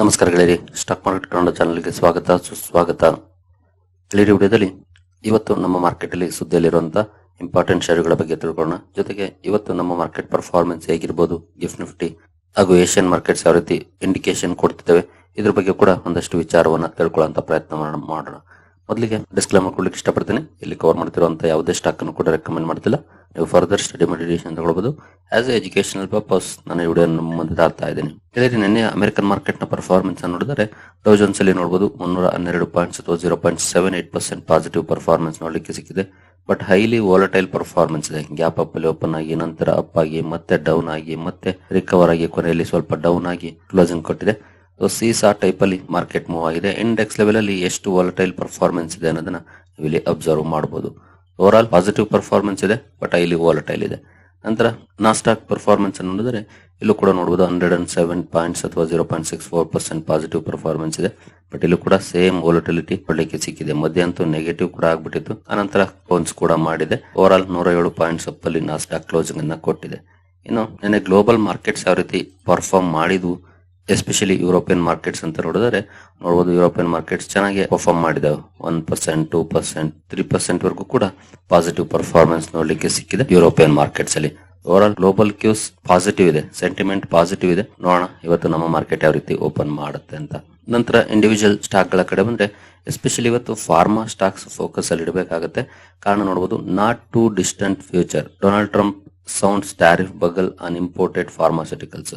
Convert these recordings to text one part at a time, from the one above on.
ನಮಸ್ಕಾರ ಗೆಳೆಯರಿ, stock market Kannada ಚಾನಲ್ಗೆ ಸ್ವಾಗತ, ಸುಸ್ವಾಗತ. ಗೆಳೆಯರಿ ವಿಡಿಯೋದಲ್ಲಿ ಇವತ್ತು ನಮ್ಮ ಮಾರ್ಕೆಟ್ ಅಲ್ಲಿ ಸುದ್ದಿಯಲ್ಲಿರುವಂತಹ ಇಂಪಾರ್ಟೆಂಟ್ ಷೇರುಗಳ ಬಗ್ಗೆ ತಿಳ್ಕೊಳ್ಳೋಣ. ಜೊತೆಗೆ ಇವತ್ತು ನಮ್ಮ ಮಾರ್ಕೆಟ್ ಪರ್ಫಾರ್ಮೆನ್ಸ್ ಹೇಗಿರ್ಬೋದು ಗಿಫ್ಟ್ ನಿಫ್ಟಿ ಹಾಗೂ ಏಷ್ಯನ್ ಮಾರ್ಕೆಟ್ಸ್ ಯಾವ ರೀತಿ ಇಂಡಿಕೇಶನ್ ಕೊಡ್ತಿದ್ದಾವೆ, ಇದ್ರ ಬಗ್ಗೆ ಕೂಡ ಒಂದಷ್ಟು ವಿಚಾರವನ್ನ ತಿಳ್ಕೊಳ್ಳುವಂತ ಪ್ರಯತ್ನ ಮಾಡೋಣ. ಮೊದಲಿಗೆ ಡಿಸ್ಕ್ಲೇಮರ್ ಕೊಡ್ಲಿಕ್ಕೆ ಇಷ್ಟಪಡ್ತೀನಿ. ಇಲ್ಲಿ ಕವರ್ ಮಾಡ್ತಿರುವಂಥ ಯಾವುದೇ ಸ್ಟಾಕ್ ಅನ್ನು ಕೂಡ ರೆಕಮೆಂಡ್ ಮಾಡ್ತಿಲ್ಲ. ನೀವು ಫರ್ದರ್ ಸ್ಟಡಿ ಮೆಡಿಟೇಷನ್ ತಗೊಳ್ಬಹುದು. ಆಸ್ ಎ ಎಜುಕೇಶನಲ್ ಪರ್ಪಸ್ ನಾನು ವಿಡಿಯೋ ಮುಂದೆ ತಾಳ್ತಾ ಇದ್ದೀನಿ. ಹೇಳಿದ್ರೆ ನಿನ್ನೆ ಅಮೆರಿಕನ್ ಮಾರ್ಕೆಟ್ನ ಪರ್ಫಾರ್ಮೆನ್ಸ್ ನೋಡಿದರೆ ಡೌಜನ್ಸ್ ಅಲ್ಲಿ ನೋಡಬಹುದು ಮುನ್ನೂರ ಹನ್ನೆರಡು ಪಾಯಿಂಟ್ಸ್ ಅಥವಾ zero point seven eight percent positive performance ನೋಡಲಿಕ್ಕೆ ಸಿಕ್ಕಿದೆ. ಬಟ್ ಹೈಲಿ ವಾಲಟೈಲ್ ಪರ್ಫಾರ್ಮೆನ್ಸ್ ಇದೆ. ಗ್ಯಾಪ್ ಅಪ್ ಅಲ್ಲಿ ಓಪನ್ ಆಗಿ, ನಂತರ ಅಪ್ ಆಗಿ, ಮತ್ತೆ ಡೌನ್ ಆಗಿ, ಮತ್ತೆ ರಿಕವರ್ ಆಗಿ, ಕೊನೆಯಲ್ಲಿ ಸ್ವಲ್ಪ ಡೌನ್ ಆಗಿ ಕ್ಲೋಸಿಂಗ್ ಕೊಟ್ಟಿದೆ. ಸೊ ಸೀಸಾ ಟೈಪ್ ಅಲ್ಲಿ ಮಾರ್ಕೆಟ್ ಮೂವ್ ಆಗಿದೆ. ಇಂಡೆಕ್ಸ್ ಲೆವೆಲ್ ಅಲ್ಲಿ ಎಷ್ಟು ವಾಲಟೈಲ್ ಪರ್ಫಾರ್ಮೆನ್ಸ್ ಇದೆ ಅನ್ನೋದನ್ನ ಇಲ್ಲಿ ಅಬ್ಸರ್ವ್ ಮಾಡಬಹುದು ಓವರ್ ಆಲ್ ಪಾಸಿಟಿವ್ ಪರ್ಫಾರ್ಮೆನ್ಸ್ ಇದೆ ಬಟ್ ಇಲ್ಲಿ ವಾಲಟೈಲ್ ಇದೆ. ನಂತರ ನಾಸ್ಟಾಕ್ ಪರ್ಫಾರ್ಮೆನ್ಸ್ ಅನ್ನು ನೋಡಿದರೆ ಇಲ್ಲೂ ಕೂಡ ನೋಡಬಹುದು ಹಂಡ್ರೆಡ್ ಅಂಡ್ ಸೆವೆನ್ ಪಾಯಿಂಟ್ಸ್ ಅಥವಾ zero point six four percent positive performance ಇದೆ. ಬಟ್ ಇಲ್ಲೂ ಕೂಡ ಸೇಮ್ ವೋಲಟಿಲಿಟಿ ಪಡಲಿಕ್ಕೆ ಸಿಕ್ಕಿದೆ. ಮಧ್ಯ ಅಂತೂ ನೆಗೆಟಿವ್ ಕೂಡ ಆಗ್ಬಿಟ್ಟಿತ್ತು. ಅನಂತರ ಬೌನ್ಸ್ ಕೂಡ ಮಾಡಿದೆ. ಓವರ್ ಆಲ್ ನೂರ ಏಳು ಪಾಯಿಂಟ್ಸ್ ಅಪ್ ಅಲ್ಲಿ ನಾಸ್ಟಾಕ್ ಕ್ಲೋಸಿಂಗ್ ಅನ್ನ ಕೊಟ್ಟಿದೆ. ಇನ್ನು ನಿನ್ನೆ ಗ್ಲೋಬಲ್ ಮಾರ್ಕೆಟ್ಸ್ ಯಾವ ರೀತಿ ಪರ್ಫಾರ್ಮ್ ಮಾಡಿದ್ವು ಎಸ್ಪೆಷಲಿ ಯುರೋಪಿಯನ್ ಮಾರ್ಕೆಟ್ಸ್ ಅಂತ ನೋಡಿದ್ರೆ ನೋಡಬಹುದು ಯುರೋಪಿಯನ್ ಮಾರ್ಕೆಟ್ಸ್ ಚೆನ್ನಾಗಿ perform ಮಾಡಿದಾವೆ. One percent two percent three percent ವರೆಗೂ ಕೂಡ ಪಾಸಿಟಿವ್ ಪರ್ಫಾರ್ಮೆನ್ಸ್ ನೋಡ್ಲಿಕ್ಕೆ ಸಿಕ್ಕಿದೆ ಯುರೋಪಿಯನ್ ಮಾರ್ಕೆಟ್ಸ್ ಅಲ್ಲಿ. Over all global cues positive ಇದೆ ಸೆಂಟಿಮೆಂಟ್ ಪಾಸಿಟಿವ್ ಇದೆ. ನೋಡೋಣ ಇವತ್ತು ನಮ್ಮ ಮಾರ್ಕೆಟ್ ಯಾವ ರೀತಿ ಓಪನ್ ಮಾಡುತ್ತೆ ಅಂತ. ನಂತರ ಇಂಡಿವಿಜುವಲ್ ಸ್ಟಾಕ್ಗಳ ಕಡೆ ಬಂದ್ರೆ ಎಸ್ಪೆಷಲಿ ಇವತ್ತು ಫಾರ್ಮಾ ಸ್ಟಾಕ್ಸ್ ಫೋಕಸ್ ಅಲ್ಲಿ ಇಡಬೇಕಾಗುತ್ತೆ. ಕಾರಣ ನೋಡಬಹುದು not to distant future Donald Trump sounds tariff bugle on imported pharmaceuticals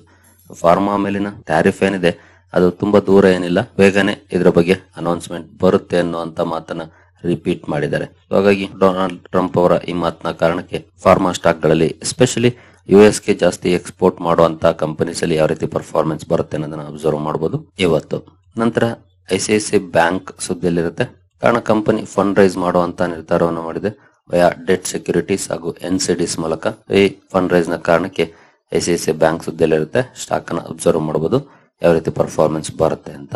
pharma ಮೇಲಿನ ಟ್ಯಾರಿಫ್ ಏನಿದೆ, ಅದು ತುಂಬಾ ದೂರ ಏನಿಲ್ಲ. ಬೇಗನೆ ಇದರ ಬಗ್ಗೆ ಅನೌನ್ಸ್ಮೆಂಟ್ ಬರುತ್ತೆ ಅನ್ನುವಂತ ಮಾತನ್ನ ರಿಪೀಟ್ ಮಾಡಿದ್ದಾರೆ. ಹಾಗಾಗಿ ಡೊನಾಲ್ಡ್ ಟ್ರಂಪ್ ಅವರ ಈ ಮಾತಿನ ಕಾರಣಕ್ಕೆ ಫಾರ್ಮಾ ಸ್ಟಾಕ್ಗಳಲ್ಲಿ ಎಸ್ಪೆಷಲಿ ಯು ಎಸ್ಗೆ ಜಾಸ್ತಿ ಎಕ್ಸ್ಪೋರ್ಟ್ ಮಾಡುವಂತ ಕಂಪನೀಸ್ ಅಲ್ಲಿ ಯಾವ ರೀತಿ ಪರ್ಫಾರ್ಮೆನ್ಸ್ ಬರುತ್ತೆ ಅನ್ನೋದನ್ನ ಅಬ್ಸರ್ವ್ ಮಾಡಬಹುದು ಇವತ್ತು ನಂತರ I C I C bank ಸುದ್ದಿಯಲ್ಲಿರುತ್ತೆ. ಕಾರಣ ಕಂಪನಿ ಫಂಡ್ ರೈಸ್ ಮಾಡುವಂತ ನಿರ್ಧಾರವನ್ನು ಮಾಡಿದೆ. ವಯಾ ಡೆಟ್ ಸೆಕ್ಯೂರಿಟೀಸ್ ಹಾಗೂ ಎನ್ ಡಿಸ್ ಮೂಲಕ ಈ ಫಂಡ್ ರೈಸ್ನ ಕಾರಣಕ್ಕೆ I C I C bank ಸುದ್ದಿಯಲ್ಲಿರುತ್ತೆ stock ಅನ್ನ ಅಬ್ಸರ್ವ್ ಮಾಡಬಹುದು ಯಾವ ರೀತಿ ಪರ್ಫಾರ್ಮೆನ್ಸ್ ಬರುತ್ತೆ ಅಂತ.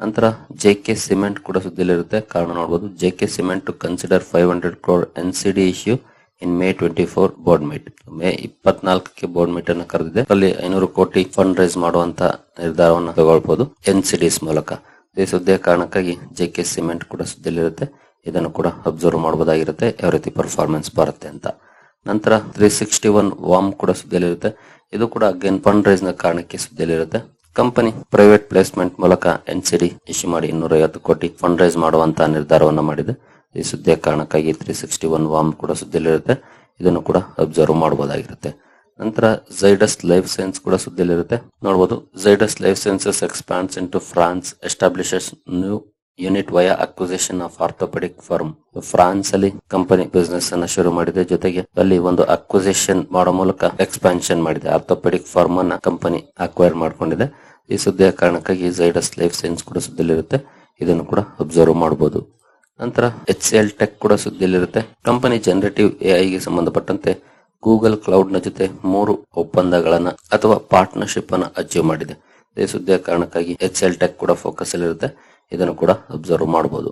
ನಂತರ ಜೆ ಕೆ ಸಿಮೆಂಟ್ ಕೂಡ ಸುದ್ದಿಯಲ್ಲಿರುತ್ತೆ ಕಾರಣ ನೋಡಬಹುದು J K cement to consider five hundred crore N C D issue in May twenty four board meet May ಇಪ್ಪತ್ನಾಲ್ಕಕ್ಕೆ board meet ಅನ್ನು ಕರೆದಿದೆ. ಅಲ್ಲಿ ಐನೂರು ಕೋಟಿ ಫಂಡ್ ರೈಸ್ ಮಾಡುವಂತ ನಿರ್ಧಾರವನ್ನು ತಗೊಳ್ಬಹುದು ಎನ್ ಸಿ ಡಿಸ್ ಮೂಲಕ. ಈ ಸುದ್ದಿಯ ಕಾರಣಕ್ಕಾಗಿ ಜೆ ಕೆ ಸಿಮೆಂಟ್ ಕೂಡ ಸುದ್ದಿಯಲ್ಲಿರುತ್ತೆ ಇದನ್ನು ಕೂಡ ಅಬ್ಸರ್ವ್ ಮಾಡಬಹುದಾಗಿರುತ್ತೆ ಯಾವ ರೀತಿ ಪರ್ಫಾರ್ಮೆನ್ಸ್ ಬರುತ್ತೆ ಅಂತ. ನಂತರ ತ್ರೀ ಸಿಕ್ಸ್ಟಿ ಒನ್ ವಾಮ್ ಕೂಡ ಸುದ್ದಿಯಲ್ಲಿರುತ್ತೆ. ಇದು ಕೂಡ ಅಗೇನ್ ಫಂಡ್ ರೈಸ್ನ ಕಾರಣಕ್ಕೆ ಸುದ್ದಿಯಲ್ಲಿರುತ್ತೆ. ಕಂಪನಿ ಪ್ರೈವೇಟ್ ಪ್ಲೇಸ್ಮೆಂಟ್ ಮೂಲಕ ಎನ್ ಸಿ ಡಿ ಇಶ್ಯೂ ಮಾಡಿ ಇನ್ನೂರ ಐವತ್ತು ಕೋಟಿ ಫಂಡ್ ರೈಸ್ ಮಾಡುವಂತಹ ನಿರ್ಧಾರವನ್ನು ಮಾಡಿದೆ. ಈ ಸುದ್ದಿಯ ಕಾರಣಕ್ಕಾಗಿ ತ್ರೀ ಸಿಕ್ಸ್ಟಿ ಒನ್ ವಾಮ್ ಕೂಡ ಸುದ್ದಿಯಲ್ಲಿರುತ್ತೆ. ಇದನ್ನು ಕೂಡ ಅಬ್ಸರ್ವ್ ಮಾಡಬಹುದಾಗಿರುತ್ತೆ ನಂತರ ಝೈಡಸ್ ಲೈಫ್ ಸೈನ್ಸ್ ಕೂಡ ಸುದ್ದಿಯಲ್ಲಿರುತ್ತೆ. ನೋಡಬಹುದು Zydus life sciences expands into France establishes new unit via acquisition of orthopedic firm France ಅಲ್ಲಿ ಕಂಪನಿ ಬಿಸ್ನೆಸ್ ಅನ್ನ ಶುರು ಮಾಡಿದೆ. ಜೊತೆಗೆ ಅಲ್ಲಿ ಒಂದು ಅಕ್ವಿಸಿಷನ್ ಮಾಡೋ ಮೂಲಕ ಎಕ್ಸ್ಪಾನ್ಷನ್ ಮಾಡಿದೆ. ಆರ್ಥೋಪೆಡಿಕ್ ಫಾರ್ಮ್ ಅನ್ನ ಕಂಪನಿ ಅಕ್ವೈರ್ ಮಾಡಿಕೊಂಡಿದೆ. ಈ ಸುದ್ದಿಯ ಕಾರಣಕ್ಕಾಗಿ ಝೈಡಸ್ ಲೈಫ್ ಸೈನ್ಸ್ ಕೂಡ ಸುದ್ದಿಯಲ್ಲಿರುತ್ತೆ. ಇದನ್ನು ಕೂಡ ಅಬ್ಸರ್ವ್ ಮಾಡಬಹುದು ನಂತರ ಎಚ್ ಸಿ ಎಲ್ ಟೆಕ್ ಕೂಡ ಸುದ್ದಿಯಲ್ಲಿರುತ್ತೆ. ಕಂಪನಿ ಜನರೇಟಿವ್ ಎಐ ಗೆ ಸಂಬಂಧಪಟ್ಟಂತೆ ಗೂಗಲ್ ಕ್ಲೌಡ್ನ ಜೊತೆ ಮೂರು ಒಪ್ಪಂದಗಳನ್ನ ಅಥವಾ ಪಾರ್ಟ್ನರ್ಶಿಪ್ ಅನ್ನ ಅಚೀವ್ ಮಾಡಿದೆ. ಈ ಸುದ್ದಿಯ ಕಾರಣಕ್ಕಾಗಿ ಎಚ್ ಎಲ್ ಟೆಕ್ ಕೂಡ ಫೋಕಸ್ ಅಲ್ಲಿರುತ್ತೆ. ಇದನ್ನು ಕೂಡ ಅಬ್ಸರ್ವ್ ಮಾಡಬಹುದು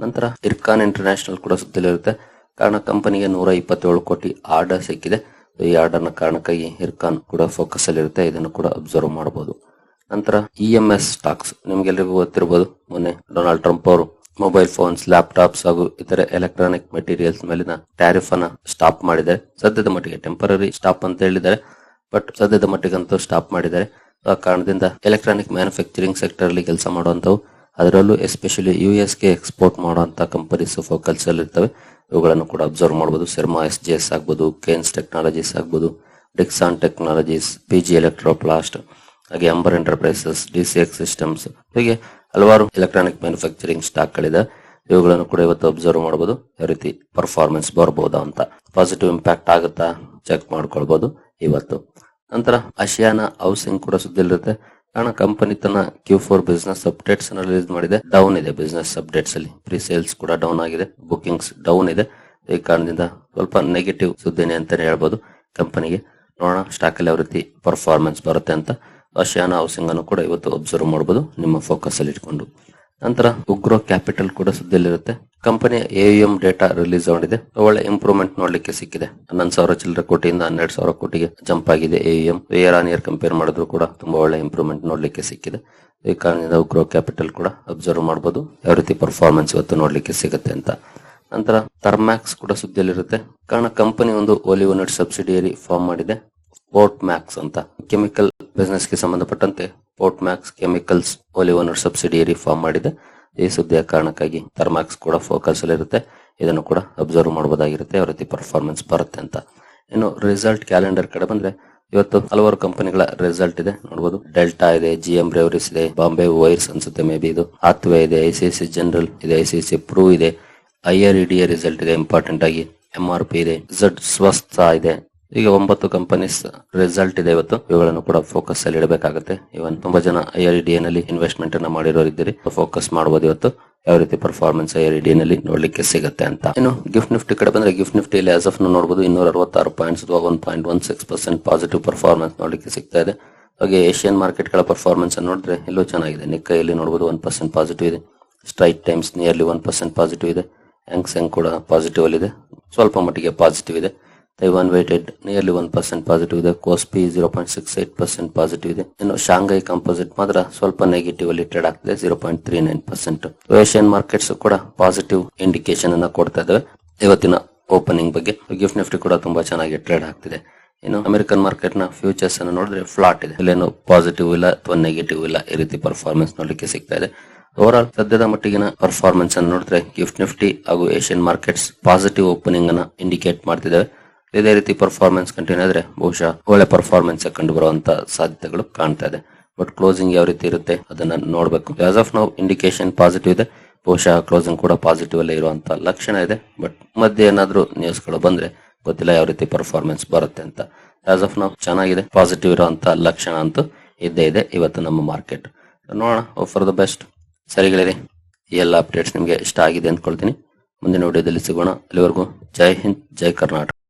ನಂತರ ಇರ್ಕಾನ್ ಇಂಟರ್ನ್ಯಾಷನಲ್ ಕೂಡ ಸುದ್ದಿಯಲ್ಲಿರುತ್ತೆ ಕಾರಣ ಕಂಪನಿಗೆ ನೂರ ಇಪ್ಪತ್ತೇಳು ಕೋಟಿ ಆರ್ಡರ್ ಸಿಕ್ಕಿದೆ. ಈ ಆರ್ಡರ್ನ ಕಾರಣಕ್ಕಾಗಿ ಇರ್ಕಾನ್ ಕೂಡ ಫೋಕಸ್ ಅಲ್ಲಿರುತ್ತೆ ಇದನ್ನು ಕೂಡ ಅಬ್ಸರ್ವ್ ಮಾಡಬಹುದು ನಂತರ ಇ ಎಂ ಎಸ್ ಸ್ಟಾಕ್ಸ್ ನಿಮ್ಗೆಲ್ಲರಿಗೂ ಗೊತ್ತಿರಬಹುದು ಮೊನ್ನೆ ಡೊನಾಲ್ಡ್ ಟ್ರಂಪ್ ಅವರು ಮೊಬೈಲ್ ಫೋನ್ಸ್ ಲ್ಯಾಪ್ಟಾಪ್ಸ್ ಹಾಗೂ ಇತರೆ ಎಲೆಕ್ಟ್ರಾನಿಕ್ ಮೆಟೀರಿಯಲ್ಸ್ ಮೇಲಿನ ಟ್ಯಾರಿಫ್ ಅನ್ನ ಸ್ಟಾಪ್ ಮಾಡಿದ್ದಾರೆ. ಸದ್ಯದ ಮಟ್ಟಿಗೆ ಟೆಂಪರರಿ ಸ್ಟಾಪ್ ಅಂತ ಹೇಳಿದ್ದಾರೆ. ಬಟ್ ಸದ್ಯದ ಮಟ್ಟಿಗಂತೂ ಸ್ಟಾಪ್ ಮಾಡಿದ್ದಾರೆ. ಆ ಕಾರಣದಿಂದ ಎಲೆಕ್ಟ್ರಾನಿಕ್ ಮ್ಯಾನುಫ್ಯಾಕ್ಚರಿಂಗ್ ಸೆಕ್ಟರ್ ಅಲ್ಲಿ ಕೆಲಸ ಮಾಡುವಂತವು ಅದರಲ್ಲೂ ಎಸ್ಪೆಷಲಿ ಯು ಎಸ್ಗೆ ಎಕ್ಸ್ಪೋರ್ಟ್ ಮಾಡುವಂತ ಕಂಪನೀಸ್ ಫೋಕಲ್ಸ್ ಅಲ್ಲಿ ಇರ್ತವೆ. ಇವುಗಳನ್ನು ಕೂಡ ಅಬ್ಸರ್ವ್ ಮಾಡಬಹುದು ಶರ್ಮಾ ಎಸ್ ಜಿ ಎಸ್ ಆಗ್ಬೋದು ಕೇನ್ಸ್ ಟೆಕ್ನಾಲಜೀಸ್ ಆಗ್ಬೋದು Dixon technologies P G electroplast ಹಾಗೆ Amber enterprises D C X systems ಹೀಗೆ ಹಲವಾರು ಎಲೆಕ್ಟ್ರಾನಿಕ್ ಮ್ಯಾನುಫ್ಯಾಕ್ಚರಿಂಗ್ ಸ್ಟಾಕ್ ಗಳಿದೆ. ಇವುಗಳನ್ನು ಕೂಡ ಇವತ್ತು ಅಬ್ಸರ್ವ್ ಮಾಡಬಹುದು ಯಾವ ರೀತಿ ಪರ್ಫಾರ್ಮೆನ್ಸ್ ಬರಬಹುದಾ ಅಂತ. ಪಾಸಿಟಿವ್ ಇಂಪ್ಯಾಕ್ಟ್ ಆಗುತ್ತಾ? ಚೆಕ್ ಮಾಡ್ಕೊಳ್ಬಹುದು ಇವತ್ತು. ನಂತರ ಅಶಿಯಾನ ಹೌಸಿಂಗ್ ಕೂಡ ಸುದ್ದಿಲಿರುತ್ತೆ ಕಾರಣ ಕಂಪನಿ ತನ್ನ Q four business updates release ಮಾಡಿದೆ. ಡೌನ್ ಇದೆ ಬಿಸ್ನೆಸ್ ಅಪ್ಡೇಟ್ಸ್ ಅಲ್ಲಿ. ಪ್ರೀ ಸೇಲ್ಸ್ ಕೂಡ ಡೌನ್ ಆಗಿದೆ. ಬುಕಿಂಗ್ಸ್ ಡೌನ್ ಇದೆ. ಈ ಕಾರಣದಿಂದ ಸ್ವಲ್ಪ ನೆಗೆಟಿವ್ ಸುದ್ದಿನೇ ಅಂತಾನೆ ಹೇಳ್ಬೋದು ಕಂಪನಿಗೆ ನೋಡೋಣ ಸ್ಟಾಕ್ ಅಲ್ಲಿ ಯಾವ ರೀತಿ ಪರ್ಫಾರ್ಮೆನ್ಸ್ ಬರುತ್ತೆ ಅಂತ. ಅಶಿಯಾನ ಹೌಸಿಂಗ್ ಅನ್ನು ಕೂಡ ಇವತ್ತು ಅಬ್ಸರ್ವ್ ಮಾಡಬಹುದು ನಿಮ್ಮ ಫೋಕಸ್ ಅಲ್ಲಿ ಇಟ್ಕೊಂಡು. ನಂತರ ಉಗ್ರೋ ಕ್ಯಾಪಿಟಲ್ ಕೂಡ ಸುದ್ದಿಯಲ್ಲಿರುತ್ತೆ. ಕಂಪನಿಯ ಎಂ ಡೇಟಾ ರಿಲೀಸ್ ಆಗಿದೆ ಒಳ್ಳೆ ಇಂಪ್ರೂವ್ಮೆಂಟ್ ನೋಡ್ಲಿಕ್ಕೆ ಸಿಕ್ಕಿದೆ. ಹನ್ನೊಂದು ಸಾವಿರ ಚಿಲ್ಲರ ಕೋಟಿಯಿಂದ ಹನ್ನೆರಡು ಸಾವಿರ ಕೋಟಿಗೆ ಜಂಪ್ ಆಗಿದೆ ಎಂ ಇಯರ್ ಆನ್ ಇಯರ್ ಕಂಪೇರ್ ಮಾಡಿದ್ರು ಕೂಡ ತುಂಬಾ ಒಳ್ಳೆ ಇಂಪ್ರೂವ್ಮೆಂಟ್ ನೋಡ್ಲಿಕ್ಕೆ ಸಿಕ್ಕಿದೆ. ಈ ಕಾರಣದಿಂದ ಉಗ್ರೋ ಕ್ಯಾಪಿಟಲ್ ಕೂಡ ಅಬ್ಸರ್ವ್ ಮಾಡಬಹುದು ಯಾವ ರೀತಿ ಪರ್ಫಾರ್ಮೆನ್ಸ್ ಇವತ್ತು ನೋಡ್ಲಿಕ್ಕೆ ಸಿಗುತ್ತೆ ಅಂತ. ನಂತರ ಥರ್ಮ್ಯಾಕ್ಸ್ ಕೂಡ ಸುದ್ದಿಯಲ್ಲಿರುತ್ತೆ. ಕಾರಣ ಕಂಪನಿ ಒಂದು ಓಲಿ ಯೂನಿಟ್ ಸಬ್ಸಿಡಿಯರಿ ಫಾರ್ಮ್ ಮಾಡಿದೆ. ಮ್ಯಾಕ್ಸ್ ಅಂತ. ಕೆಮಿಕಲ್ ಬಿಸ್ನೆಸ್ಗೆ ಸಂಬಂಧಪಟ್ಟಂತೆ Port Max chemicals wholly owner subsidiary form ಮಾಡಿದೆ. ಈ ಸುದ್ದಿಯ ಕಾರಣಕ್ಕಾಗಿ ಥರ್ಮ್ಯಾಕ್ಸ್ ಕೂಡ ಫೋಕಸ್ ಅಲ್ಲಿ ಇರುತ್ತೆ. ಇದನ್ನು ಕೂಡ ಅಬ್ಸರ್ವ್ ಮಾಡಬಹುದಾಗಿರುತ್ತೆ ಯಾವ ರೀತಿ ಪರ್ಫಾರ್ಮೆನ್ಸ್ ಬರುತ್ತೆ ಅಂತ. ಇನ್ನು ರಿಸಲ್ಟ್ ಕ್ಯಾಲೆಂಡರ್ ಕಡೆ ಬಂದ್ರೆ ಇವತ್ತು ಹಲವಾರು ಕಂಪನಿಗಳ ರಿಸಲ್ಟ್ ಇದೆ. ನೋಡಬಹುದು ಡೆಲ್ಟಾ ಇದೆ ಜಿ ಎಂ ಬ್ರೇವರೀಸ್ ಇದೆ ಬಾಂಬೆ ವೈರ್ಸ್ ಅನ್ಸುತ್ತೆ ಮೇ ಬಿ ಇದು. ಆತ್ವೆ ಇದೆ ಐ ಸಿಎಸ್ ಸಿ ಜನರಲ್ ಇದೆ ಐ ಸಿ ಸಿ ಪ್ರೂ ಇದೆ. ಐ ಆರ್ ಇ ರಿಸಲ್ಟ್ ಇದೆ. ಇಂಪಾರ್ಟೆಂಟ್ ಆಗಿ ಎಂ ಆರ್ ಪಿ ಇದೆ. ಝಡ್ ಸ್ವಸ್ಥ ಇದೆ. ಈಗ ಒಂಬತ್ತು ಕಂಪನೀಸ್ ರಿಸಲ್ಟ್ ಇದೆ ಇವತ್ತು. ಇವುಗಳನ್ನು ಕೂಡ ಫೋಕಸ್ ಅಲ್ಲಿ ಇಡಬೇಕಾಗುತ್ತೆ. ಇವನ್ ತುಂಬಾ ಜನ ಐ ನಲ್ಲಿ ಇನ್ವೆಸ್ಟ್ಮೆಂಟ್ ಅನ್ನ ಮಾಡಿರೋರಿದ್ದೀರಿ ಫೋಕಸ್ ಮಾಡಬಹುದು ಇವತ್ತು. ಯಾವ ರೀತಿ ಪರ್ಫಾರ್ಮೆನ್ಸ್ ಐ ಆರ್ ಡಿ ನಲ್ಲಿ ನೋಡ್ಲಿಕ್ಕೆ ಸಿಗುತ್ತೆ ಅಂತ. ಇನ್ನು ಗಿಫ್ಟ್ ನಿಫ್ಟಿ ಕಡೆ ಬಂದ್ರೆ ಗಿಫ್ಟ್ ನಿಫ್ಟಿ ಇಲ್ಲಿ ಆಸ್ ಆಫ್ ನೋಡಬಹುದು ಇನ್ನೂರ ಅರವತ್ತಾರು ಪಾಯಿಂಟ್ಸ್ ಅಥವಾ one point one six percent positive performance ನೋಡ್ಲಿಕ್ಕೆ ಸಿಗ್ತಾ ಇದೆ. ಹಾಗೆ ಏಷ್ಯನ್ ಮಾರ್ಕೆಟ್ಗಳ ಪರ್ಫಾರ್ಮೆನ್ಸ್ ಅನ್ನು ನೋಡಿದ್ರೆ ಎಲ್ಲೂ ಚೆನ್ನಾಗಿದೆ. ನಿಕ್ಕೈಯಲ್ಲಿ ನೋಡಬಹುದು ಒನ್ ಪರ್ಸೆಂಟ್ ಪಾಸಿಟಿವ್ ಇದೆ. Straits Times nearly one percent positive ಇದೆ. ಹ್ಯಾಂಗ್ಸೆಂಗ್ ಕೂಡ ಪಾಸಿಟಿವ್ ಅಲ್ಲಿ ಇದೆ. ಸ್ವಲ್ಪ ಮಟ್ಟಿಗೆ ಪಾಸಿಟಿವ್ ಇದೆ. Taiwan weighted nearly one percent positive ಇದೆ KOSPI zero point six eight percent positive ಇದೆ. ಇನ್ನು ಶಾಂಘೈ ಕಂಪೋಸಿಟ್ ಮಾತ್ರ ಸ್ವಲ್ಪ ನೆಗೆಟಿವ್ ಅಲ್ಲಿ ಟ್ರೇಡ್ ಆಗ್ತಿದೆ zero point three nine percent Asian markets ಕೂಡ ಪಾಸಿಟಿವ್ ಇಂಡಿಕೇಶನ್ ಅನ್ನ ಕೊಡ್ತಾ ಇದಾವೆ. ಇವತ್ತಿನ ಓಪನಿಂಗ್ ಬಗ್ಗೆ ಗಿಫ್ಟ್ ನಿಫ್ಟಿ ಕೂಡ ತುಂಬಾ ಚೆನ್ನಾಗಿ ಟ್ರೇಡ್ ಆಗ್ತಿದೆ. ಇನ್ನು ಅಮೆರಿಕನ್ ಮಾರ್ಕೆಟ್ನ ಫ್ಯೂಚರ್ಸ್ ಅನ್ನು ನೋಡಿದ್ರೆ ಫ್ಲಾಟ್ ಇದೆ. ಇಲ್ಲೇನು ಪಾಸಿಟಿವ್ ಇಲ್ಲ ಅಥವಾ ನೆಗೆಟಿವ್ ಇಲ್ಲ ಈ ರೀತಿ ಪರ್ಫಾರ್ಮೆನ್ಸ್ ನೋಡ್ಲಿಕ್ಕೆ ಸಿಗ್ತಾ ಇದೆ. ಓವರ್ ಆಲ್ ಸದ್ಯದ ಮಟ್ಟಿಗಿನ ಪರ್ಫಾರ್ಮೆನ್ಸ್ ಅನ್ನು ನೋಡಿದ್ರೆ ಗಿಫ್ಟ್ ನಿಫ್ಟಿ ಹಾಗೂ ಏಷ್ಯನ್ ಮಾರ್ಕೆಟ್ಸ್ ಪಾಸಿಟಿವ್ ಓಪನಿಂಗ್ ಅನ್ನ ಇಂಡಿಕೇಟ್ ಮಾಡ್ತಿದ್ದಾವೆ ಇದೇ ರೀತಿ ಪರ್ಫಾರ್ಮೆನ್ಸ್ ಕಂಟಿನ್ಯೂ ಆದ್ರೆ ಬಹುಶಃ ಒಳ್ಳೆ ಪರ್ಫಾರ್ಮೆನ್ಸ್ ಕಂಡು ಬರುವಂತ ಸಾಧ್ಯತೆಗಳು ಕಾಣ್ತಾ ಇದೆ. ಬಟ್ ಕ್ಲೋಸಿಂಗ್ ಯಾವ ರೀತಿ ಇರುತ್ತೆ ಅದನ್ನ ನೋಡಬೇಕು. ಆಸ್ ಆಫ್ ನಾವು ಇಂಡಿಕೇಶನ್ ಪಾಸಿಟಿವ್ ಇದೆ. ಬಹುಶಃ ಕ್ಲೋಸಿಂಗ್ ಕೂಡ ಪಾಸಿಟಿವ್ ಅಲ್ಲೇ ಇರುವಂತ ಲಕ್ಷಣ ಇದೆ. ಬಟ್ ಮಧ್ಯೆ ಏನಾದ್ರೂ ನ್ಯೂಸ್ಗಳು ಬಂದ್ರೆ ಗೊತ್ತಿಲ್ಲ ಯಾವ ರೀತಿ ಪರ್ಫಾರ್ಮೆನ್ಸ್ ಬರುತ್ತೆ ಅಂತ. ಆಸ್ ಆಫ್ ನಾವು ಚೆನ್ನಾಗಿದೆ. ಪಾಸಿಟಿವ್ ಇರುವಂತ ಲಕ್ಷಣ ಅಂತೂ ಇದ್ದೇ ಇದೆ ಇವತ್ತು ನಮ್ಮ ಮಾರ್ಕೆಟ್ ನೋಡೋಣ. ಫಾರ್ ದ ಬೆಸ್ಟ್ ಸರಿಗಳಿರಿ ಈ ಎಲ್ಲ ಅಪ್ಡೇಟ್ಸ್ ನಿಮಗೆ ಇಷ್ಟ ಆಗಿದೆ ಅಂದ್ಕೊಳ್ತೀನಿ. ಮುಂದಿನ ವಿಡಿಯೋದಲ್ಲಿ ಸಿಗೋಣ. ಅಲ್ಲಿವರೆಗೂ ಜೈ ಹಿಂದ್, ಜೈ ಕರ್ನಾಟಕ.